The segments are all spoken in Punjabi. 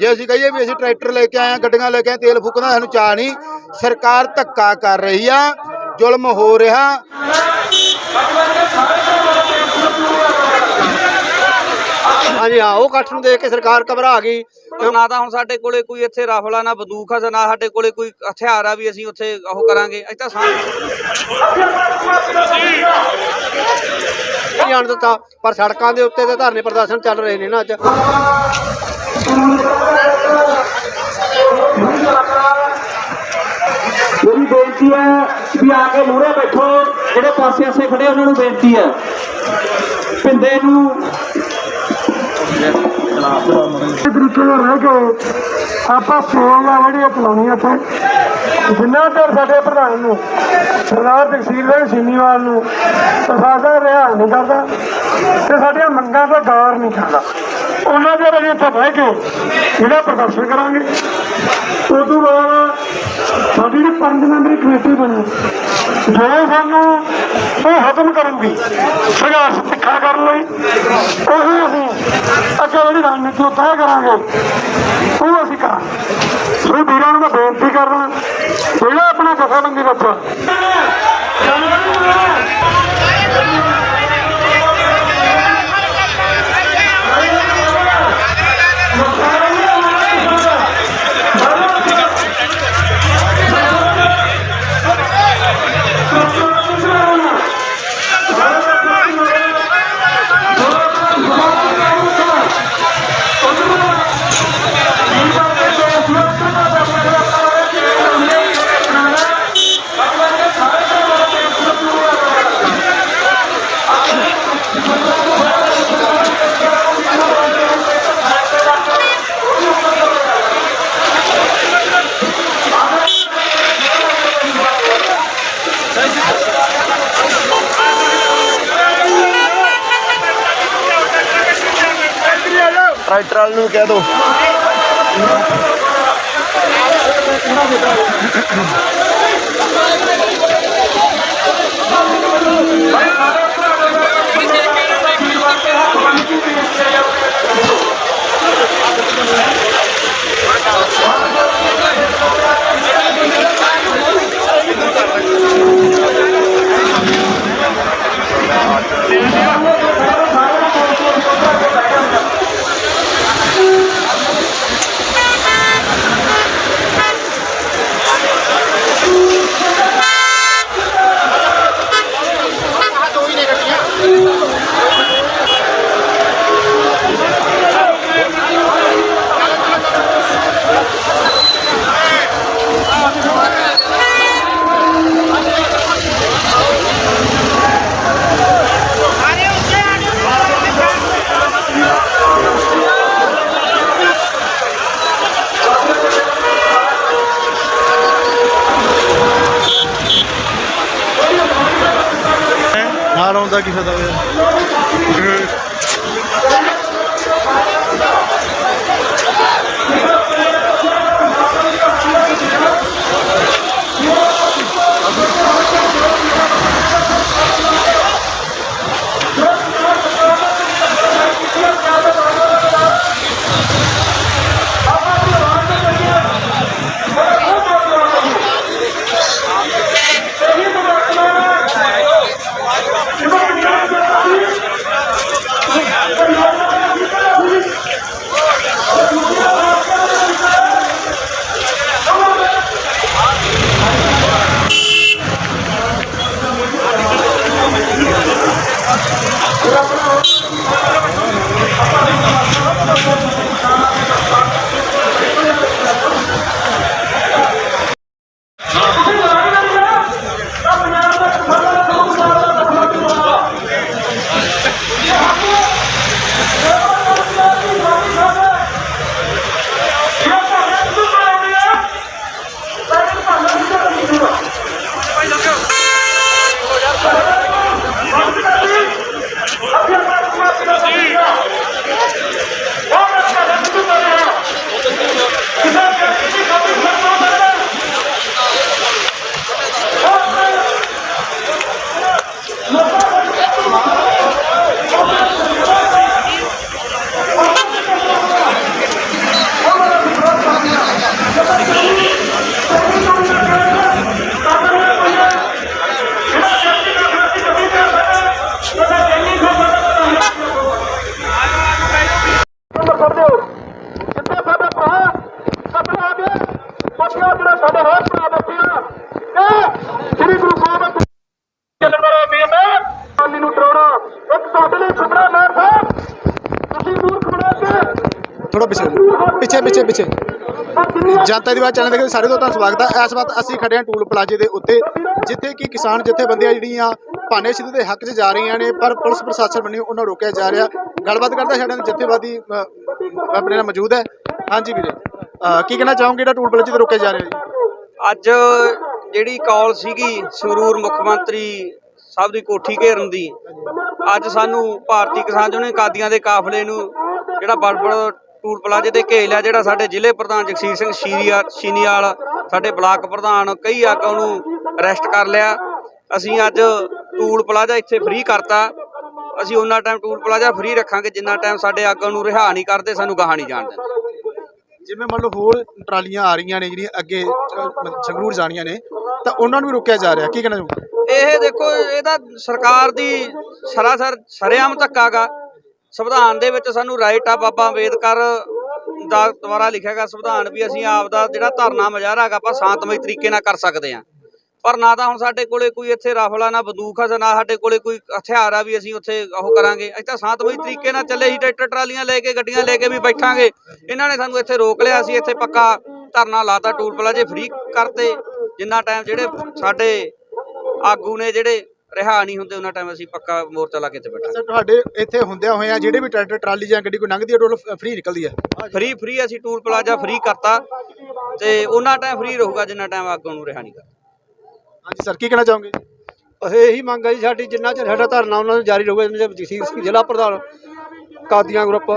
ਜੇ ਅਸੀਂ ਕਹੀਏ ਵੀ ਅਸੀਂ ਟਰੈਕਟਰ ਲੈ ਕੇ ਆਏ ਆ ਗੱਡੀਆਂ ਲੈ ਕੇ ਆਏ ਤੇਲ ਫੂਕਣਾ, ਸਾਨੂੰ ਚਾਹ ਨਹੀਂ। ਸਰਕਾਰ ਧੱਕਾ ਕਰ ਰਹੀ ਆ, ਜ਼ੁਲਮ ਹੋ ਰਿਹਾ। ਹਾਂਜੀ ਹਾਂ ਉਹ ਇਕੱਠ ਨੂੰ ਦੇਖ ਕੇ ਸਰਕਾਰ ਘਬਰਾ ਗਈ। ਨਾ ਤਾਂ ਹੁਣ ਸਾਡੇ ਕੋਲੇ ਕੋਈ ਇੱਥੇ ਰਾਫਲਾ ਨਾ ਬੰਦੂਕ ਆ ਨਾ ਸਾਡੇ ਕੋਲੇ ਕੋਈ ਹਥਿਆਰ ਆ ਵੀ ਅਸੀਂ ਉੱਥੇ ਉਹ ਕਰਾਂਗੇ। ਅਸੀਂ ਤਾਂ ਸਾਂ ਨਹੀਂ ਜਾਣ ਦਿੱਤਾ ਪਰ ਸੜਕਾਂ ਦੇ ਉੱਤੇ ਤੇ ਧਰਨੇ ਪ੍ਰਦਰਸ਼ਨ ਚੱਲ ਰਹੇ ਨੇ ਨਾ ਅੱਜ। ਮੇਰੀ ਬੇਨਤੀ ਹੈ ਵੀ ਆ ਕੇ ਮੂਹਰੇ ਬੈਠੋ ਜਿਹੜੇ ਪਾਸੇ ਆਸੇ ਖੜੇ ਉਹਨਾਂ ਨੂੰ ਬੇਨਤੀ ਹੈ। ਪਿੰਦੇ ਨੂੰ ਤਰੀਕੇ ਨਾਲ ਰਹਿ ਕੇ ਆਪਾਂ ਸੇਵਾ ਜਿਹੜੀ ਚਲਾਉਣੀ ਆ ਜਿੰਨਾ ਚਿਰ ਸਾਡੇ ਪ੍ਰਧਾਨ ਨੂੰ ਸਰਦਾਰ ਤਕਸੀਰ ਸਿੰਘ ਸੀਨੀਵਾਲ ਨੂੰ ਪ੍ਰਸ਼ਾਸਨ ਰਿਹਾ ਨਹੀਂ ਕਰਦਾ ਤੇ ਸਾਡੀਆਂ ਮੰਗਾਂ ਦਾ ਗੌਰ ਨਹੀਂ ਕਰਦਾ। ਉਹਨਾਂ ਦੇ ਅਸੀਂ ਇੱਥੇ ਬਹਿ ਕੇ ਜਿਹੜਾ ਪ੍ਰਦਰਸ਼ਨ ਕਰਾਂਗੇ। ਉਸ ਤੋਂ ਬਾਅਦ ਸਾਡੀ ਜਿਹੜੀ ਪੰਜ ਮੈਂਬਰੀ ਕਮੇਟੀ ਬਣੀ, ਜੋ ਸਾਨੂੰ ਉਹ ਖਤਮ ਕਰੂਗੀ, ਸੰਘਰਸ਼ ਤਿੱਖਾ ਕਰਨ ਲਈ, ਉਹ ਅਸੀਂ ਅੱਗੇ ਜਿਹੜੀ ਰਣਨੀਤੀ ਉਹ ਤੈਅ ਕਰਾਂਗੇ, ਉਹ ਅਸੀਂ ਕਰਾਂਗੇ। ਸੋ ਵੀਰਾਂ ਨੂੰ ਮੈਂ ਬੇਨਤੀ ਕਰਦਾ, ਜਿਹੜਾ ਆਪਣਾ ਕਥਾ ਜਥੇਬੰਦੀ ਵਿੱਚ ਟਰੈਕਟਰ ਵਾਲੇ ਨੂੰ ਕਹਿ ਦੋ। ਨਾਲ ਆਉਂਦਾ ਕੀ ਫਾਇਦਾ ਹੋਇਆ ਪਿੱਛੇ। ਪਿੱਛੇ ਪਿੱਛੇ ਜਨਤਾ ਦੀ ਬਾਤ ਚੈਨਲ ਦੇਖਦੇ ਸਾਰੇ ਤੋਂ ਤੁਹਾਨੂੰ ਸਵਾਗਤ ਹੈ। ਇਸ ਵਕਤ ਅਸੀਂ ਖੜੇ ਹਾਂ ਟੂਲ ਪਲਾਜ਼ੇ ਦੇ ਉੱਤੇ ਜਿੱਥੇ ਕਿ ਕਿਸਾਨ ਜਥੇਬੰਦੀਆਂ ਜਿਹੜੀਆਂ ਭਾਨੇ ਸਿੱਧੂ ਦੇ ਹੱਕ 'ਚ ਜਾ ਰਹੀਆਂ ਨੇ ਪਰ ਪੁਲਿਸ ਪ੍ਰਸ਼ਾਸਨ ਬੰਨੀ ਉਹਨਾਂ ਨੂੰ ਰੋਕਿਆ ਜਾ ਰਿਹਾ। ਗੱਲਬਾਤ ਕਰਦਾ ਸਾਡੇ ਨਾਲ ਜਥੇਬੰਦੀ ਅ, ਆਪਣੇ ਨਾਲ ਮੌਜੂਦ ਹੈ। ਹਾਂਜੀ ਵੀਰੇ ਅ, ਕੀ ਕਹਿਣਾ ਚਾਹੋਗੇ? ਜਿਹੜਾ ਟੂਲ ਪਲਾਜ਼ੇ ਤੇ ਰੋਕਿਆ ਜਾ ਰਿਹਾ ਜੀ? ਅੱਜ ਜਿਹੜੀ ਕਾਲ ਸੀਗੀ ਸਰੂਰ ਮੁੱਖ ਮੰਤਰੀ ਸਾਹਿਬ ਦੀ ਕੋਠੀ ਘੇਰਨ ਦੀ ਅੱਜ ਸਾਨੂੰ ਭਾਰਤੀ ਕਿਸਾਨ ਯੂਨੀਅਨ ਕਾਦੀਆਂ ਦੇ ਕਾਫਲੇ ਨੂੰ ਜਿਹੜਾ ਬੜਬੜ ਟੂਲ ਪਲਾਜ਼ੇ ਤੇ ਘੇਰ ਲਿਆ ਜਿਹੜਾ ਸਾਡੇ ਜ਼ਿਲ੍ਹੇ ਪ੍ਰਧਾਨ ਜਗਸੀਰ ਸਿੰਘ ਸ਼ੀਰੀਆ ਸ਼ੀਨੀਵਾਲ ਸਾਡੇ ਬਲਾਕ ਪ੍ਰਧਾਨ ਕਈ ਆਗਾਂ ਨੂੰ ਅਰੈਸਟ ਕਰ ਲਿਆ। ਅਸੀਂ ਅੱਜ ਟੂਲ ਪਲਾਜ਼ਾ ਇੱਥੇ ਫ੍ਰੀ ਕਰਤਾ। ਅਸੀਂ ਉਹਨਾਂ ਟਾਈਮ ਟੂਲ ਪਲਾਜ਼ਾ ਫ੍ਰੀ ਰੱਖਾਂਗੇ ਜਿੰਨਾ ਟਾਈਮ ਸਾਡੇ ਆਗਾਂ ਨੂੰ ਰਿਹਾ ਨਹੀਂ ਕਰਦੇ ਸਾਨੂੰ ਗਾਹਾਂ ਨਹੀਂ ਜਾਣ ਦਿੰਦੇ। ਜਿਵੇਂ ਮੰਨ ਲਓ ਹੋਰ ਟਰਾਲੀਆਂ ਆ ਰਹੀਆਂ ਨੇ ਜਿਹੜੀਆਂ ਅੱਗੇ ਸੰਗਰੂਰ ਜਾਣੀਆਂ ਨੇ ਤਾਂ ਉਹਨਾਂ ਨੂੰ ਵੀ ਰੋਕਿਆ ਜਾ ਰਿਹਾ। ਕੀ ਕਹਿਣਾ ਇਹ ਦੇਖੋ ਇਹ ਤਾਂ ਸਰਕਾਰ ਦੀ ਸਰਾਸਰ ਸਰੇਆਮ ਧੱਕਾ ਗਾ। ਸੰਵਿਧਾਨ ਦੇ ਵਿੱਚ ਸਾਨੂੰ ਰਾਈਟ ਆ ਬਾਬਾ ਅੰਬੇਦਕਰ ਦਾ ਦੁਆਰਾ ਲਿਖਿਆ ਗਿਆ ਸੰਵਿਧਾਨ ਵੀ ਅਸੀਂ ਆਪ ਦਾ ਜਿਹੜਾ ਧਰਨਾ ਮੁਜ਼ਾਹਰਾ ਹੈਗਾ ਆਪਾਂ ਸ਼ਾਂਤਮਈ ਤਰੀਕੇ ਨਾਲ ਕਰ ਸਕਦੇ ਹਾਂ। ਪਰ ਨਾ ਤਾਂ ਹੁਣ ਸਾਡੇ ਕੋਲੇ ਕੋਈ ਇੱਥੇ ਰਾਫਲਾ, ਨਾ ਬੰਦੂਕ ਆ ਤੇ ਨਾ ਸਾਡੇ ਕੋਲੇ ਕੋਈ ਹਥਿਆਰ ਆ ਵੀ ਅਸੀਂ ਉੱਥੇ ਉਹ ਕਰਾਂਗੇ। ਅਸੀਂ ਤਾਂ ਸ਼ਾਂਤਮਈ ਤਰੀਕੇ ਨਾਲ ਚੱਲੇ ਸੀ, ਟਰੈਕਟਰ, ਟਰਾਲੀਆਂ ਲੈ ਕੇ, ਗੱਡੀਆਂ ਲੈ ਕੇ ਵੀ ਬੈਠਾਂਗੇ। ਇਹਨਾਂ ਨੇ ਸਾਨੂੰ ਇੱਥੇ ਰੋਕ ਲਿਆ, ਅਸੀਂ ਇੱਥੇ ਪੱਕਾ ਧਰਨਾ ਲਾਤਾ, ਟੂਲ ਪਲਾਜੇ ਫ੍ਰੀ ਕਰਤੇ। ਜਿੰਨਾ ਟਾਈਮ ਜਿਹੜੇ ਸਾਡੇ ਆਗੂ ਨੇ ਜਿਹੜੇ ਰਿਹਾ ਨਹੀਂ ਹੁੰਦੇ ਉਹਨਾਂ ਟਾਈਮ ਅਸੀਂ ਪੱਕਾ ਮੋਰਚਾ ਲਾ ਕੇ ਇੱਥੇ ਬੈਠਾਂਗੇ ਸਰ ਤੁਹਾਡੇ ਇੱਥੇ ਹੁੰਦਿਆਂ ਹੋਇਆਂ ਜਿਹੜੇ ਵੀ ਟਰੈਕਟਰ ਟਰਾਲੀ ਜਾਂ ਗੱਡੀ ਕੋਈ ਲੰਘਦੀ ਹੈ ਟੋਲ ਫ੍ਰੀ ਨਿਕਲਦੀ ਹੈ? ਫ੍ਰੀ ਫ੍ਰੀ ਅਸੀਂ ਟੂਲ ਪਲਾਜ਼ਾ ਫ੍ਰੀ ਕਰਤਾ ਤੇ ਉਹਨਾਂ ਟਾਈਮ ਫ੍ਰੀ ਰਹੂਗਾ ਜਿੰਨਾ ਟਾਈਮ ਆਗੂ ਨੂੰ ਰਿਹਾ ਨਹੀਂ ਗਾ ਹਾਂਜੀ ਸਰ ਕੀ ਕਹਿਣਾ ਚਾਹੋਗੇ? ਅਸੀਂ ਇਹੀ ਮੰਗ ਹੈ ਜੀ ਸਾਡੀ ਜਿੰਨਾ ਚਿਰ ਸਾਡਾ ਧਰਨਾ ਉਹਨਾਂ ਨੂੰ ਜਾਰੀ ਰਹੂਗਾ ਜਿੰਨਾ ਚਿਰ ਜ਼ਿਲ੍ਹਾ ਪ੍ਰਧਾਨ ਕਾਦੀਆਂ ਗਰੁੱਪ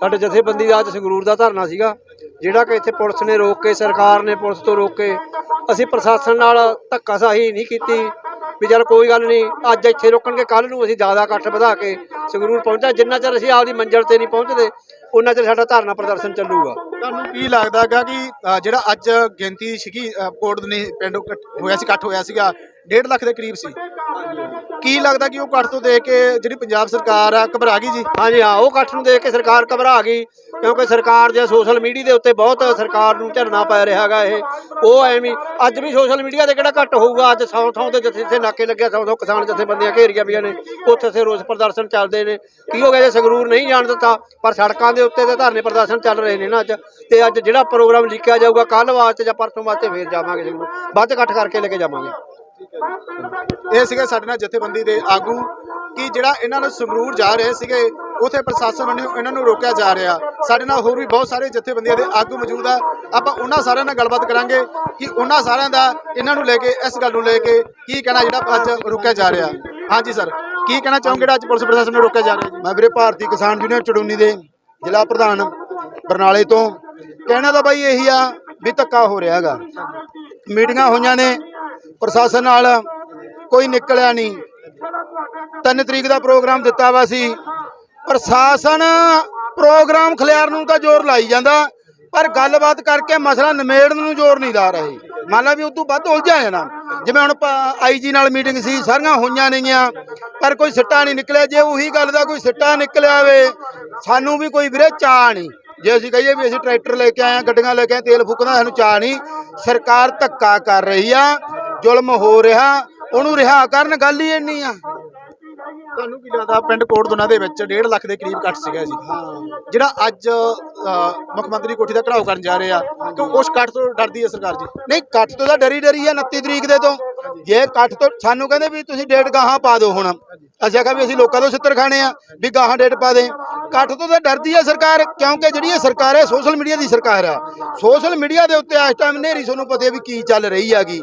ਸਾਡੇ ਜਥੇਬੰਦੀ ਦਾ ਅੱਜ ਸੰਗਰੂਰ ਦਾ ਧਰਨਾ ਸੀਗਾ ਜਿਹੜਾ ਕਿ ਇੱਥੇ ਪੁਲਿਸ ਨੇ ਰੋਕ ਕੇ ਸਰਕਾਰ ਨੇ ਪੁਲਿਸ ਤੋਂ ਰੋਕ ਕੇ ਅਸੀਂ ਪ੍ਰਸ਼ਾਸਨ ਨਾਲ ਧੱਕਾਸ਼ਾਹੀ ਨਹੀਂ ਕੀਤੀ। ਵੀ ਚਲ ਕੋਈ ਗੱਲ ਨਹੀਂ, ਅੱਜ ਇੱਥੇ ਰੋਕਣਗੇ ਕੱਲ ਨੂੰ ਅਸੀਂ ਜ਼ਿਆਦਾ ਇਕੱਠ ਵਧਾ ਕੇ ਸੰਗਰੂਰ ਪਹੁੰਚਾ, ਜਿੰਨਾ ਚਿਰ ਅਸੀਂ ਆਪਦੀ ਮੰਜ਼ਿਲ ਤੇ ਨਹੀਂ ਪਹੁੰਚਦੇ ਉਹਨਾਂ ਚਿਰ ਸਾਡਾ ਧਰਨਾ ਪ੍ਰਦਰਸ਼ਨ ਚੱਲੂਗਾ। ਤੁਹਾਨੂੰ ਕੀ ਲੱਗਦਾ ਹੈਗਾ ਕਿ ਜਿਹੜਾ ਅੱਜ ਗਿਣਤੀ ਸੀਗੀ ਕੋਟ ਨੇ ਪਿੰਡ ਹੋਇਆ ਸੀ, ਇਕੱਠ ਹੋਇਆ ਸੀਗਾ 1.5 ਲੱਖ ਦੇ ਕਰੀਬ ਸੀ। ਕੀ ਲੱਗਦਾ ਕਿ ਉਹ ਇਕੱਠ ਤੋਂ ਦੇਖ ਕੇ ਜਿਹੜੀ ਪੰਜਾਬ ਸਰਕਾਰ ਆ, ਘਬਰਾ ਗਈ ਜੀ? ਹਾਂਜੀ, ਹਾਂ, ਉਹ ਇਕੱਠ ਨੂੰ ਦੇਖ ਕੇ ਸਰਕਾਰ ਘਬਰਾ ਗਈ ਕਿਉਂਕਿ ਸਰਕਾਰ ਦੇ ਸੋਸ਼ਲ ਮੀਡੀਆ ਦੇ ਉੱਤੇ ਬਹੁਤ ਸਰਕਾਰ ਨੂੰ ਝਰਨਾ ਪੈ ਰਿਹਾ ਹੈਗਾ ਇਹ। ਉਹ ਐਵੇਂ ਹੀ- ਅੱਜ ਵੀ ਸੋਸ਼ਲ ਮੀਡੀਆ ਤੇ ਕਿਹੜਾ ਘੱਟ ਹੋਊਗਾ? ਅੱਜ ਸੌ ਥਾਂ ਤੇ ਜਿੱਥੇ ਜਿੱਥੇ ਨਾਕੇ ਲੱਗਿਆ, ਸੌ ਸੌ ਕਿਸਾਨ ਜਥੇਬੰਦੀਆਂ ਘੇਰੀਆਂ ਪਈਆਂ ਨੇ। ਉੱਥੇ ਸੇ ਰੋਸ ਪ੍ਰਦਰਸ਼ਨ ਚੱਲਦੇ ਨੇ। ਕੀ ਹੋ ਗਿਆ ਜੇ ਸੰਗਰੂਰ ਨਹੀਂ ਜਾਣ ਦਿੱਤਾ? ਪਰ ਸੜਕਾਂ ਦੇ ਉੱਤੇ ਤੇ ਧਰਨੇ ਪ੍ਰਦਰਸ਼ਨ ਚੱਲ ਰਹੇ ਨੇ ਨਾ ਅੱਜ। ਤੇ ਅੱਜ ਜਿਹੜਾ ਪ੍ਰੋਗਰਾਮ ਲਿਖਿਆ ਜਾਊਗਾ ਕੱਲ ਵਾਸਤੇ ਜਾਂ ਪਰਸੋਂ ਵਾਸਤੇ ਫੇਰ ਜਾਵਾਂਗੇ ਸੰਗਰੂਰ ਵੱਧ ਇਕੱਠ ਕਰਕੇ ਲੈ ਕੇ ਜਾਵਾਂਗੇ। ਇਹ ਸੀਗੇ ਸਾਡੇ ਨਾਲ ਜਥੇਬੰਦੀ ਦੇ ਆਗੂ ਕਿ ਜਿਹੜਾ ਇਹਨਾਂ ਨੂੰ ਸੰਗਰੂਰ ਜਾ ਰਹੇ ਸੀਗੇ, ਉਥੇ ਪ੍ਰਸ਼ਾਸਨ ਵੱਲੋਂ ਇਹਨਾਂ ਨੂੰ ਰੋਕਿਆ ਜਾ ਰਿਹਾ। ਸਾਡੇ ਨਾਲ ਹੋਰ ਵੀ ਬਹੁਤ ਸਾਰੇ ਜਥੇਬੰਦੀਆਂ ਦੇ ਆਗੂ ਮੌਜੂਦ ਆ। ਆਪਾਂ ਉਹਨਾਂ ਸਾਰਿਆਂ ਨਾਲ ਗੱਲਬਾਤ ਕਰਾਂਗੇ ਕਿ ਉਹਨਾਂ ਸਾਰਿਆਂ ਦਾ ਇਹਨਾਂ ਨੂੰ ਲੈ ਕੇ, ਇਸ ਗੱਲ ਨੂੰ ਲੈ ਕੇ ਕੀ ਕਹਿਣਾ ਜਿਹੜਾ ਅੱਜ ਰੋਕਿਆ ਜਾ ਰਿਹਾ। ਹਾਂਜੀ ਸਰ, ਕੀ ਕਹਿਣਾ ਚਾਹੋਗੇ ਜਿਹੜਾ ਅੱਜ ਪੁਲਿਸ ਪ੍ਰਸ਼ਾਸਨ ਨੂੰ ਰੋਕਿਆ ਜਾ ਰਿਹਾ ਮੈਂ ਵੀਰੇ, ਭਾਰਤੀ ਕਿਸਾਨ ਯੂਨੀਅਨ ਚੜੂਨੀ ਦੇ ਜ਼ਿਲ੍ਹਾ ਪ੍ਰਧਾਨ ਬਰਨਾਲੇ ਤੋਂ। ਕਹਿਣਾ ਤਾਂ ਬਾਈ ਇਹੀ ਆ ਵੀ ਧੱਕਾ ਹੋ ਰਿਹਾ ਹੈਗਾ। ਮੀਟਿੰਗਾਂ ਹੋਈਆਂ ਨੇ ਪ੍ਰਸ਼ਾਸਨ ਨਾਲ ਕੋਈ ਨਿਕਲਿਆ ਨਹੀਂ। ਤਿੰਨ ਤਰੀਕ ਦਾ ਪ੍ਰੋਗਰਾਮ ਦਿੱਤਾ ਵਾ ਸੀ। ਪ੍ਰਸ਼ਾਸਨ ਪ੍ਰੋਗਰਾਮ ਖਿਲਾਰਨ ਨੂੰ ਤਾਂ ਜ਼ੋਰ ਲਾਈ ਜਾਂਦਾ, ਪਰ ਗੱਲਬਾਤ ਕਰਕੇ ਮਸਲਾ ਨਿਮੇੜਨ ਨੂੰ ਜ਼ੋਰ ਨਹੀਂ ਲਾ ਰਹੇ। ਮੰਨ ਲਾ ਵੀ ਉਦੋਂ ਵੱਧ ਉਲਝਾ ਜਾਣਾ। ਜਿਵੇਂ ਹੁਣ ਆਈਜੀ ਨਾਲ ਮੀਟਿੰਗ ਸੀ, ਸਾਰੀਆਂ ਹੋਈਆਂ ਨੇਗੀਆਂ, ਪਰ ਕੋਈ ਸਿੱਟਾ ਨਹੀਂ ਨਿਕਲਿਆ। ਜੇ ਉਹੀ ਗੱਲ ਦਾ ਕੋਈ ਸਿੱਟਾ ਨਿਕਲਿਆ ਵੇ ਸਾਨੂੰ ਵੀ ਕੋਈ ਵੀਰੇ ਚਾਹ ਨਹੀਂ। ਜੇ ਅਸੀਂ ਕਹੀਏ ਵੀ ਅਸੀਂ ਟਰੈਕਟਰ ਲੈ ਕੇ ਆਏ ਆ ਗੱਡੀਆਂ ਲੈ ਕੇ ਆਏ ਤੇਲ ਫੂਕਦਾ ਸਾਨੂੰ ਚਾਹ ਨਹੀਂ। ਸਰਕਾਰ ਧੱਕਾ ਕਰ ਰਹੀ ਆ। ਜ਼ੁਲਮ ਹੋ ਰਿਹਾ ਉਹਨੂੰ ਰਿਹਾ ਕਰਨ ਗੱਲ ਹੀ ਇੰਨੀ ਆ। ਤੁਹਾਨੂੰ ਕੀ ਲੱਗਦਾ ਪਿੰਡ ਕੋਟਦੁਨਾ ਦੇ ਵਿੱਚ 1.5 ਲੱਖ ਦੇ ਕਰੀਬ ਕੱਟ ਸੀਗਾ ਜੀ ਜਿਹੜਾ ਅੱਜ ਮੁੱਖ ਮੰਤਰੀ ਕੋਠੀ ਦਾ ਘਰਾਓ ਕਰਨ ਜਾ ਰਹੇ ਆ ਕਿ ਉਸ ਕੱਟ ਤੋਂ ਡਰਦੀ ਹੈ ਸਰਕਾਰ ਜੀ? ਨਹੀਂ ਕੱਟ ਤੋਂ ਤਾਂ ਡਰੀ ਡਰੀ ਆ 29 ਤਰੀਕ ਦੇ ਤੋਂ। ਜੇ ਕੱਟ ਤੋਂ ਸਾਨੂੰ ਕਹਿੰਦੇ ਵੀ ਤੁਸੀਂ ਡੇਟ ਗਾਹਾਂ ਪਾ ਦਿਓ ਹੁਣ। ਅਸੀਂ ਆਖਿਆ ਵੀ ਅਸੀਂ ਲੋਕਾਂ ਤੋਂ ਛਿੱਤਰ ਖਾਣੇ ਆ ਵੀ ਗਾਹਾਂ ਡੇਟ ਪਾ ਦੇ ਇਕੱਠ ਤੋਂ ਤਾਂ ਡਰਦੀ ਆ ਸਰਕਾਰ, ਕਿਉਂਕਿ ਜਿਹੜੀ ਇਹ ਸਰਕਾਰ ਹੈ, ਸੋਸ਼ਲ ਮੀਡੀਆ ਦੀ ਸਰਕਾਰ ਆ। ਸੋਸ਼ਲ ਮੀਡੀਆ ਦੇ ਉੱਤੇ ਇਸ ਟਾਈਮ ਨੇਰੀ ਤੁਹਾਨੂੰ ਪਤਾ ਵੀ ਕੀ ਚੱਲ ਰਹੀ ਹੈਗੀ।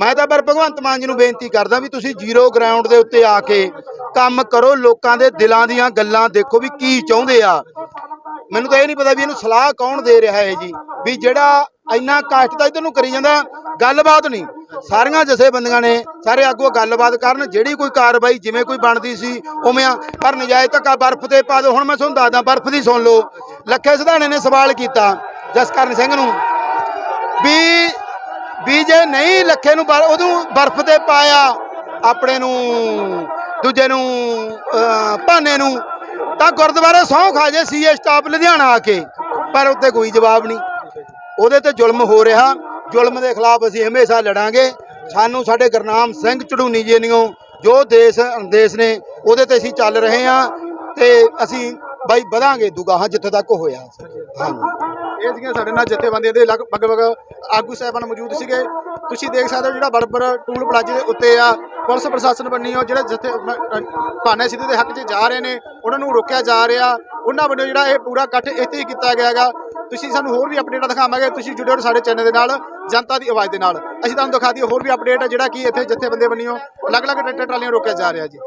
ਮੈਂ ਤਾਂ ਪਰ ਭਗਵੰਤ ਮਾਨ ਜੀ ਨੂੰ ਬੇਨਤੀ ਕਰਦਾ ਵੀ ਤੁਸੀਂ ਜ਼ੀਰੋ ਗਰਾਊਂਡ ਦੇ ਉੱਤੇ ਆ ਕੇ ਕੰਮ ਕਰੋ, ਲੋਕਾਂ ਦੇ ਦਿਲਾਂ ਦੀਆਂ ਗੱਲਾਂ ਦੇਖੋ ਵੀ ਕੀ ਚਾਹੁੰਦੇ ਆ। ਮੈਨੂੰ ਤਾਂ ਇਹ ਨਹੀਂ ਪਤਾ ਵੀ ਇਹਨੂੰ ਸਲਾਹ ਕੌਣ ਦੇ ਰਿਹਾ ਹੈ ਜੀ, ਵੀ ਜਿਹੜਾ ਇੰਨਾ ਕਸ਼ਟ ਤਾਂ ਇਧਰ ਨੂੰ ਕਰੀ ਜਾਂਦਾ, ਗੱਲਬਾਤ ਨਹੀਂ। ਸਾਰੀਆਂ ਜਥੇਬੰਦੀਆਂ ਨੇ ਸਾਰੇ ਆਗੂ ਗੱਲਬਾਤ ਕਰਨ, ਜਿਹੜੀ ਕੋਈ ਕਾਰਵਾਈ ਜਿਵੇਂ ਕੋਈ ਬਣਦੀ ਸੀ, ਉਵੇਂ ਆ। ਪਰ ਨਜਾਇਜ਼ ਧੱਕਾ ਬਰਫ਼ ਤੇ ਪਾ ਦਿਓ। ਹੁਣ ਮੈਂ ਤੁਹਾਨੂੰ ਦੱਸਦਾ, ਬਰਫ਼ ਦੀ ਸੁਣ ਲਓ। ਲੱਖੇ ਸਿਧਾਣੇ ਨੇ ਸਵਾਲ ਕੀਤਾ ਜਸਕਰਨ ਸਿੰਘ ਨੂੰ ਵੀ ਵੀ ਜੇ ਨਹੀਂ ਲੱਖੇ ਨੂੰ ਉਹਨੂੰ ਬਰਫ਼ ਤੇ ਪਾਇਆ ਆਪਣੇ ਨੂੰ, ਦੂਜੇ ਨੂੰ ਭਾਨੇ ਨੂੰ, ਤਾਂ ਗੁਰਦੁਆਰੇ ਸਹੁੰ ਖਾ ਜੇ ਸੀਏ ਸਟਾਫ ਲੁਧਿਆਣਾ ਆ ਕੇ। ਪਰ ਉੱਤੇ ਕੋਈ ਜਵਾਬ ਨਹੀਂ। ਉਹਦੇ ਤੇ ਜ਼ੁਲਮ ਹੋ ਰਿਹਾ। ਜ਼ੁਲਮ ਦੇ ਖਿਲਾਫ ਅਸੀਂ ਹਮੇਸ਼ਾ ਲੜਾਂਗੇ। ਸਾਨੂੰ ਸਾਡੇ ਗੁਰਨਾਮ ਸਿੰਘ ਚੜੂਨੀ ਜੀ ਨਿਓ ਜੋ ਦੇਸ਼ ਅੰਦੇਸ਼ ਨੇ, ਉਹਦੇ ਤੇ ਅਸੀਂ ਚੱਲ ਰਹੇ ਹਾਂ ਤੇ ਅਸੀਂ ਬਾਈ ਵਧਾਂਗੇ ਦੁਗਾਹਾਂ ਜਿੱਥੇ ਤੱਕ ਹੋਇਆ। ਹਾਂਜੀ। ਇਹ ਸੀਗੀਆਂ ਸਾਡੇ ਨਾਲ ਜਥੇਬੰਦੀਆਂ ਦੇ ਲਗਭਗ ਆਗੂ ਸਾਹਿਬਾਨ ਮੌਜੂਦ ਸੀਗੇ। ਤੁਸੀਂ ਦੇਖ ਸਕਦੇ ਹੋ ਜਿਹੜਾ ਬੜਬਰ ਟੂਲ ਪਲਾਜ਼ੇ ਦੇ ਉੱਤੇ ਆ, ਪੁਲਿਸ ਪ੍ਰਸ਼ਾਸਨ ਬੰਨੀ ਹੋ ਜਿਹੜੇ ਜਿੱਥੇ ਭਾਨੇ ਸਿੱਧੂ ਦੇ ਹੱਕ 'ਚ ਜਾ ਰਹੇ ਨੇ, ਉਹਨਾਂ ਨੂੰ ਰੋਕਿਆ ਜਾ ਰਿਹਾ। ਉਹਨਾਂ ਵੱਲੋਂ ਜਿਹੜਾ ਇਹ ਪੂਰਾ ਇਕੱਠ ਇੱਥੇ ਹੀ ਕੀਤਾ ਗਿਆ ਹੈਗਾ ਤੁਸੀਂ ਸਾਨੂੰ ਹੋਰ ਵੀ ਅਪਡੇਟਾਂ ਦਿਖਾਵਾਂਗੇ, ਤੁਸੀਂ ਜੁੜੇ ਰਹੋ ਸਾਡੇ ਚੈਨਲ ਦੇ ਨਾਲ, ਜਨਤਾ ਦੀ ਆਵਾਜ਼ ਦੇ ਨਾਲ। ਅਸੀਂ ਤੁਹਾਨੂੰ ਦਿਖਾ ਦਈਏ ਹੋਰ ਵੀ ਅਪਡੇਟ ਹੈ ਜਿਹੜਾ ਕਿ ਇੱਥੇ ਜਥੇਬੰਦੀਆਂ ਬੰਨੀਓ ਅਲੱਗ-ਅਲੱਗ ਟਰੈਕਟਰ ਟਰਾਲੀਆਂ ਰੋਕਿਆ ਜਾ ਰਿਹਾ ਜੀ।